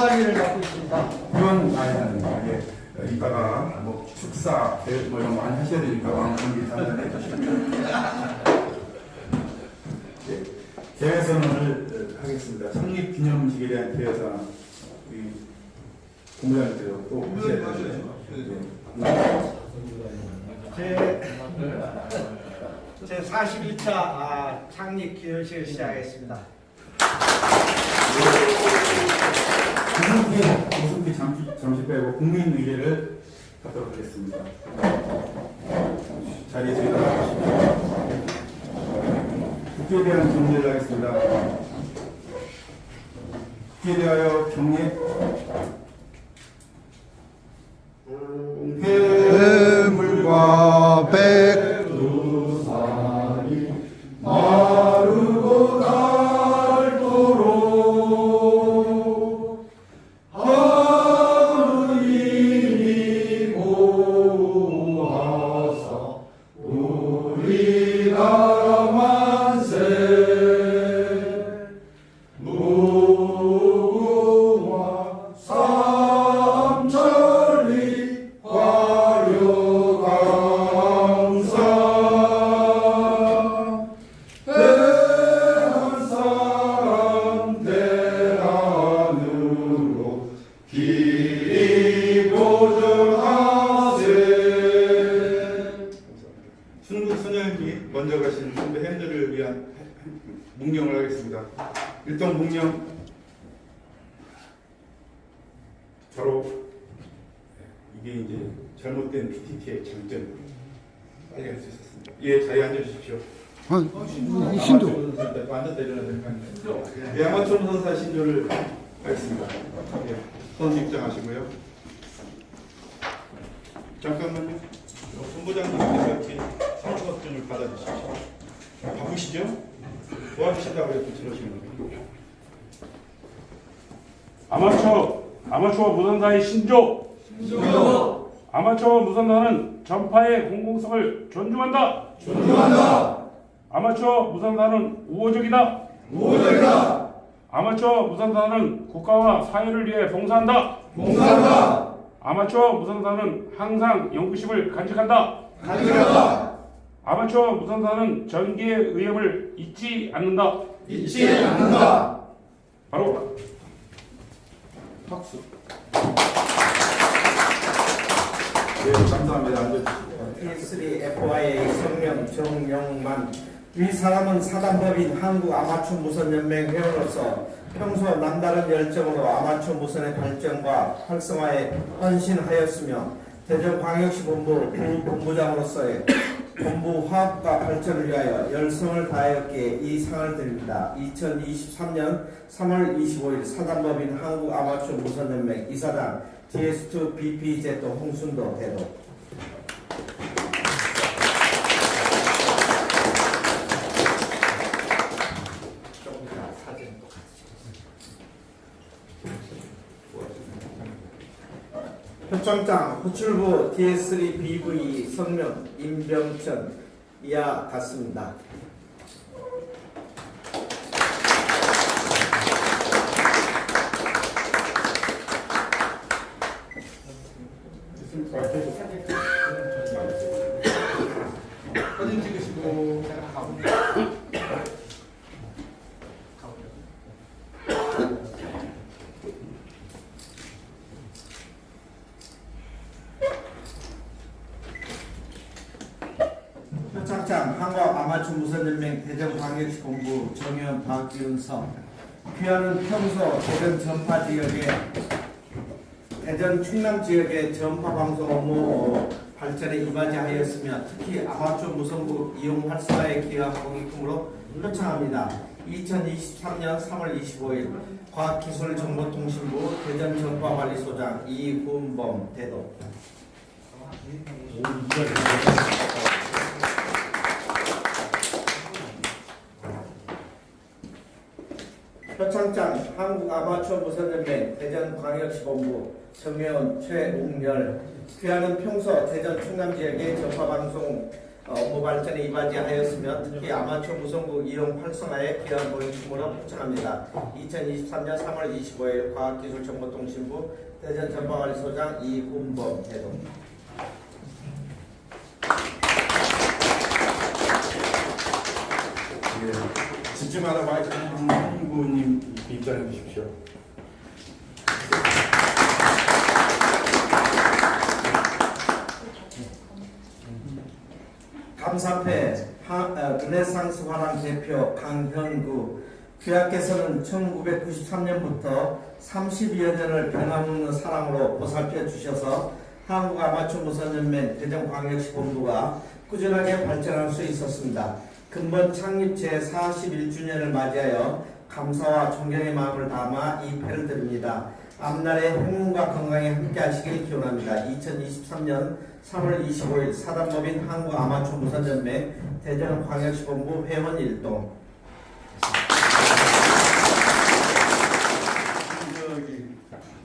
관리를 맡고 있습니다. 그건 많이 하는 게 어, 이따가 뭐 축사 대- 뭐 이런 거 많이 하셔야 되니까 준비 단단히 해주시면 네, 대회선언을 어, 하겠습니다. 창립 기념식에 대한 대회선 우리 공무원들도 또 하셔야 되는데 네. 제, 제 41차 아, 창립 기념식을 시작하겠습니다. 구승기, 구승기 잠시, 잠시 빼고 국민 의례를 갖도록 하겠습니다. 자리에서 일어나주시고 국회에 대한 경례를 하겠습니다. 국회에 대하여 경례 해물과 백 마르고 아, 신도 일어나니까 예, 아마추어 선사 신조를 하겠습니다. 예, 선수 입장하시고요. 잠깐만요. 본부장님께서 이렇게 선수업전을 받아주십시오. 바쁘시죠? 도와주신다고 이렇게 들어오시는 거예요. 아마추어 아마추어 무선사의 신조 아마추어 무선사는 전파의 공공성을 존중한다 존중한다 아마추어 무선사는 우호적이다. 우호적이다. 아마추어 무선사는 국가와 사회를 위해 봉사한다. 봉사한다. 아마추어 무선사는 항상 연구심을 간직한다. 간직한다. 아마추어 무선사는 전기의 위험을 잊지 않는다. 잊지 않는다. 바로 박수. 네, 감사합니다. 앉아주시고. T3 FYA 성명 정영만 이 사람은 사단법인 한국 아마추어 무선 연맹 회원으로서 평소 남다른 열정으로 아마추어 무선의 발전과 활성화에 헌신하였으며 대전광역시 본부 부본부장으로서의 본부 화합과 발전을 위하여 열성을 다하였기에 이 상을 드립니다. 2023년 3월 25일 사단법인 한국 아마추어 무선 연맹 이사장 DS2 BPZ 홍순도 대도 표창장 호출부 DS3 BV 성명 임병천 이하 같습니다. 사진 찍으시고 표창장 한국 아마추어 무선연맹 대전광역시 본부 정현 박윤성. 귀하는 평소 대전 전파 지역에 대전 충남 지역의 전파 방송 업무 발전에 이바지하였으며 특히 아마추어 무선부 이용 활성화에 기여하고 있으므로 표창합니다. 2023년 3월 25일 과학기술정보통신부 대전전파관리소장 이훈범 대도 표창장 한국 아마추어 무선연맹 대전광역시 본부 정회원 최웅열 귀하는 평소 대전 충남 지역의 전파방송 업무 발전에 이바지하였으며 특히 아마추어 무선국 이용 활성화에 기여한 보여주므로 표창합니다. 2023년 3월 25일 과학기술정보통신부 대전 전방관리소장 이훈범 대동. 예, 집중하라 마이크 홍구님 입장해 주십시오. 감사패 하- 어, 르네상스 화랑 대표 강현구 귀하께서는 1993년부터 32여 년을 변함없는 사랑으로 보살펴 주셔서 한국 아마추어 무선연맹 대전광역시 본부가 꾸준하게 발전할 수 있었습니다. 근본 창립 제41주년을 맞이하여 감사와 존경의 마음을 담아 이 패를 드립니다. 앞날의 행운과 건강에 함께 하시길 기원합니다. 2023년 3월 25일 사단법인 한국 아마추어 무선연맹 대전 광역시 본부 회원 일동 저기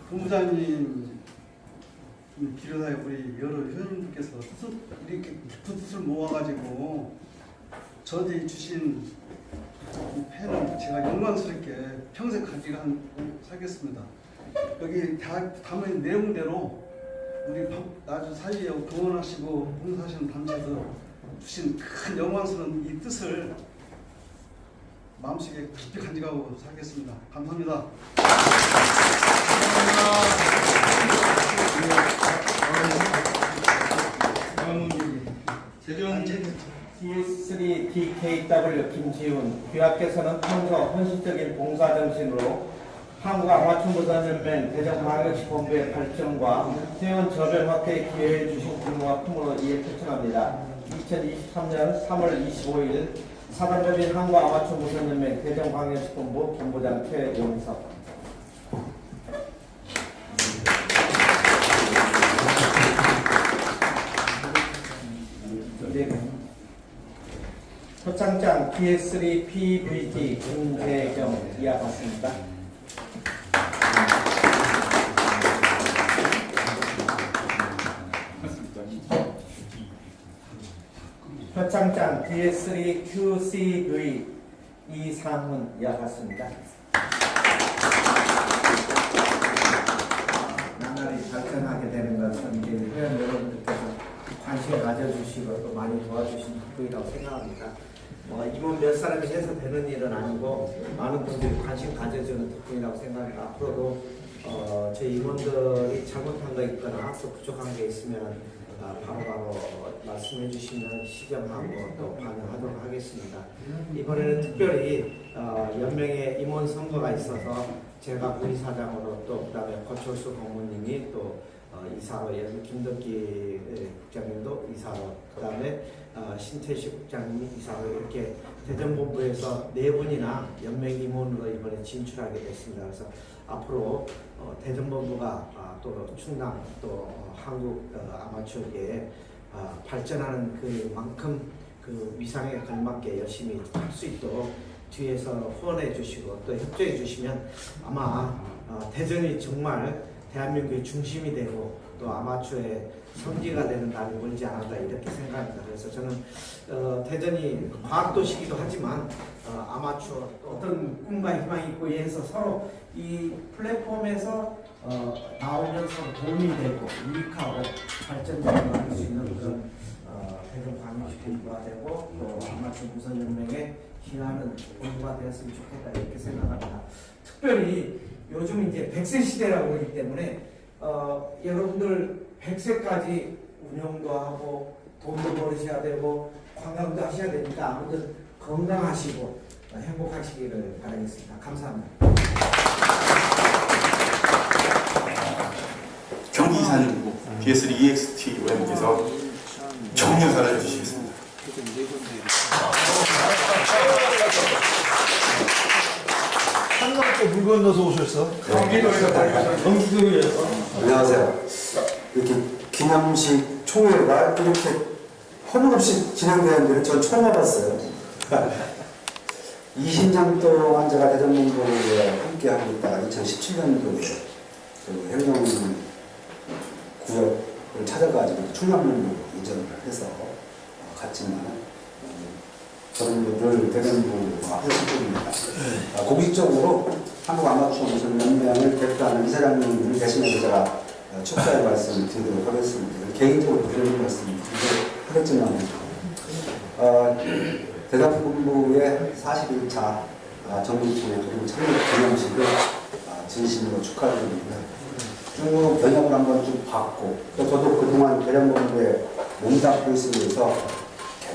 본부장님 기로사에 우리 여러 회원님들께서 뜻을 이렇게 깊은 뜻을 모아가지고 저한테 주신 이 펜을 제가 영광스럽게 평생 가지고 살겠습니다. 여기 다 담은 내용대로 우리 방- 아주 사이에 동원하시고 봉사하시는 단체에서 주신 큰 영광스러운 이 뜻을 마음속에 깊이 간직하고 살겠습니다. 감사합니다. D3DKW 김지훈 귀하께서는 평소 헌신적인 봉사 정신으로 한국 아마추어 무선연맹 대전광역시 본부의 발전과 회원 저변 확대에 기여해 주신 분과 품으로 이에 표창합니다. 2023년 3월 25일 사단법인 한국 아마추어 무선연맹 대전광역시 본부 본부장 최용석 네. 표창장 PS3 PVT 김재경 이하 받습니다. 표창장 PS3 QCV 이상훈 이하 받습니다. 나날이 발전하게 되는 것은 이제 회원 여러분들께서 관심 가져주시고 또 많이 도와주신 덕분이라고 생각합니다. 뭐 임원 몇 사람이 해서 되는 일은 아니고 많은 분들이 관심 가져주는 덕분이라고 생각합니다. 앞으로도 어, 제 임원들이 잘못한 거 있거나 학습 부족한 게 있으면 아, 바로바로 말씀해 주시면 시정하고 또 반영하도록 하겠습니다. 이번에는 특별히 어, 연맹의 임원 선거가 있어서 제가 부이사장으로 또 그다음에 거철수 고모님이 또 어, 이사로 연 김덕기 예, 국장님도 이사로 그 다음에 어, 신태식 국장님이 이사로 이렇게 대전본부에서 네 분이나 연맹 임원으로 이번에 진출하게 됐습니다. 그래서 앞으로 어, 대전본부가 아, 또 충남 또 어, 한국 어, 아마추어계에 아, 발전하는 그만큼 그 위상에 걸맞게 열심히 할 수 있도록 뒤에서 후원해 주시고 또 협조해 주시면 아마 어, 대전이 정말 대한민국의 중심이 되고 또 아마추어의 성지가 되는 날이 멀지 않았다 이렇게 생각합니다. 그래서 저는 어, 대전이 과학도시기도 하지만 어, 아마추어 또 어떤 꿈과 희망이 있고 이해서 서로 이 플랫폼에서 어, 나오면서 도움이 되고 유익하고 발전되는 할수 있는 그런 어, 대전 광역시 본부가 되고 또 아마추어 무선연맹에 기하는 본부가 되었으면 좋겠다 이렇게 생각합니다. 특별히 요즘 이제 100세 시대라고 그러기 때문에 어, 여러분들 100세까지 운영도 하고 돈도 벌으셔야 되고 관광도 하셔야 되니까 아무튼 건강하시고 어, 행복하시기를 바라겠습니다. 감사합니다. 경기 이사님이고 PS3 EXT OM께서 정리사를 해주시겠습니다. 물 건너서 오셨어? 경기도에서 경기도에서 안녕하세요. 이렇게 기념식 총회가 이렇게 허물없이 진행되는 데를 전 처음 와봤어요. 20년 동안 제가 대전문고에 함께 하고 있다가 2017년도에 그 해운영 구역을 찾아가지고 충남문으로 이전을 해서 어, 같지만 대변부가 하시입니다 아, 공식적으로 한국 아마추어 무슨 연맹을 대표하는 이사장님을 대신해서 제가 어, 축사의 말씀을 드리도록 하겠습니다. 개인적으로 드리는 드리도록 하겠지만 어, 대답본부의 41차 아, 정기총회 그리고 창립 기념식을 아, 진심으로 축하드립니다. 쭉 번역을 한번 쭉 받고 또 저도 그동안 대련본부에 몸담고 있으면서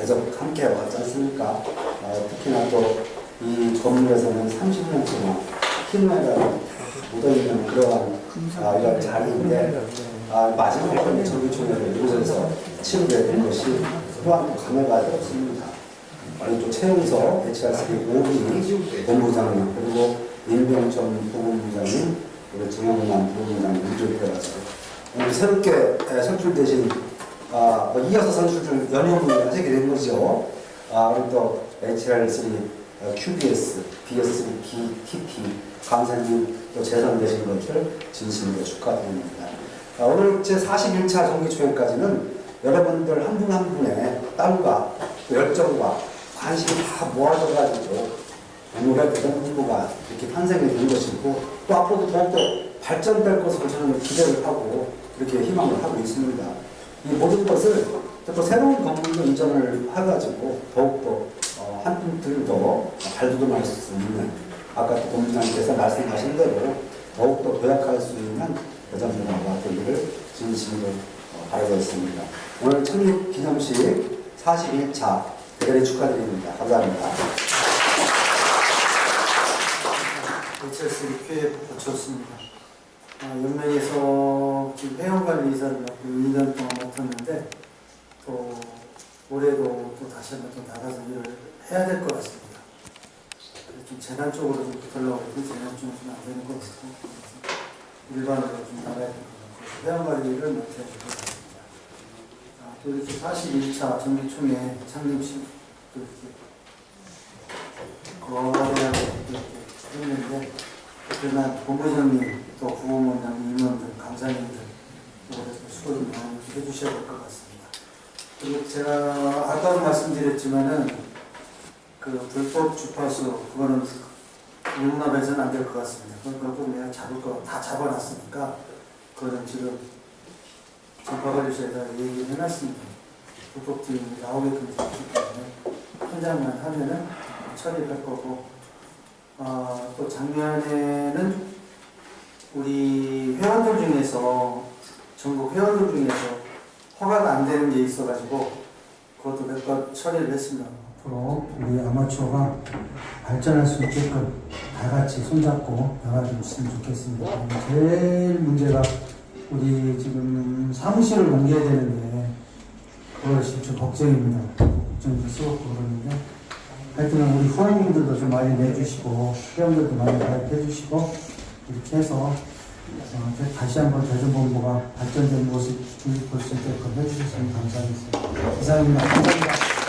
계속 함께 왔지 않습니까? 어, 특히나 또 이 건물에서는 30년 동안 희노애가 묻어있는 그러한 아, 이런 자리인데 아, 마지막 번 정기총회를 이곳에서 치르게 된 것이 또한 또 감회가 없습니다. 아니 또 최용서 HRC 오기 본부장님 그리고 임병천 부본부장님 그리고 정영만 부본부장님 이렇게가지고 오늘 새롭게 에, 선출되신 아, 뭐 이어서 선출을 연임을 하게 된 거죠. 아, 우리 또 HRC 어, QBS, BS, TT 감사님 또 재선되신 것을 진심으로 축하드립니다. 아, 오늘 제 41차 정기총회까지는 여러분들 한 분한 분의 땀과 또 열정과 관심이 다 모아져가지고 오늘의 대전 홍보가 이렇게 탄생이 된 것이고 또 앞으로도 더욱더 발전될 것으로 저는 기대를 하고 이렇게 희망을 하고 있습니다. 이 모든 것을 또 새로운 건물로 이전을 해가지고 더욱더 어, 한분들 더 발돋움할 수 있는 아까 또 본부장님께서 말씀하신 대로 더욱더 도약할 수 있는 대전문화가 되기를 진심으로 어, 바라고 있습니다. 오늘 창립 기념식 41차 대단히 축하드립니다. 감사합니다. HS를 꽤 거쳤습니다. 아, 연맹에서 지금 회원관리이사를 맡고 2년 동안 맡았는데 또 올해도 또 다시 한번 또 나가서 일을 해야 될 것 같습니다. 좀 재단 쪽으로 좀 붙으려고 해도 재단 쪽은 좀 안 되는 것 같고 일반으로 좀 나가야 될 것 같고 회원관리를 맡아야 될 것 같습니다. 아, 또 이렇게 41차 정기총회 창립식 또 이렇게 거대하게 이렇게 했는데 그러나 본부장님 또 부모님장 임원들 강사님들 그래서 수고 좀 많이 해주셔야 될 것 같습니다. 그리고 제가 아까도 말씀드렸지만은 그 불법 주파수 그거는 용납해서는 안 될 것 같습니다. 그건 꼭 내가 잡을 거 다 잡아놨으니까 그거는 지금 전파관리소에다 얘기를 해놨습니다. 불법 팀이 나오게끔 됐기 때문에 현장만 하면은 처리할 거고 어, 또 작년에는 우리 회원들 중에서 전국 회원들 중에서 허가가 안 되는 게 있어가지고 그것도 몇 번 처리를 했습니다. 앞으로 우리 아마추어가 발전할 수 있게끔 다 같이 손잡고 나가줬으면 좋겠습니다. 제일 문제가 우리 지금 사무실을 옮겨야 되는데 그것이 좀 걱정입니다. 걱정돼서 그러는데 하여튼 우리 후원님들도 좀 많이 내주시고 회원들도 많이 가입해 주시고 이렇게 해서 어, 다시 한번 대전본부가 발전된 모습을 볼 수 있게끔 해주셨으면 감사하겠습니다. 이상입니다. 감사합니다.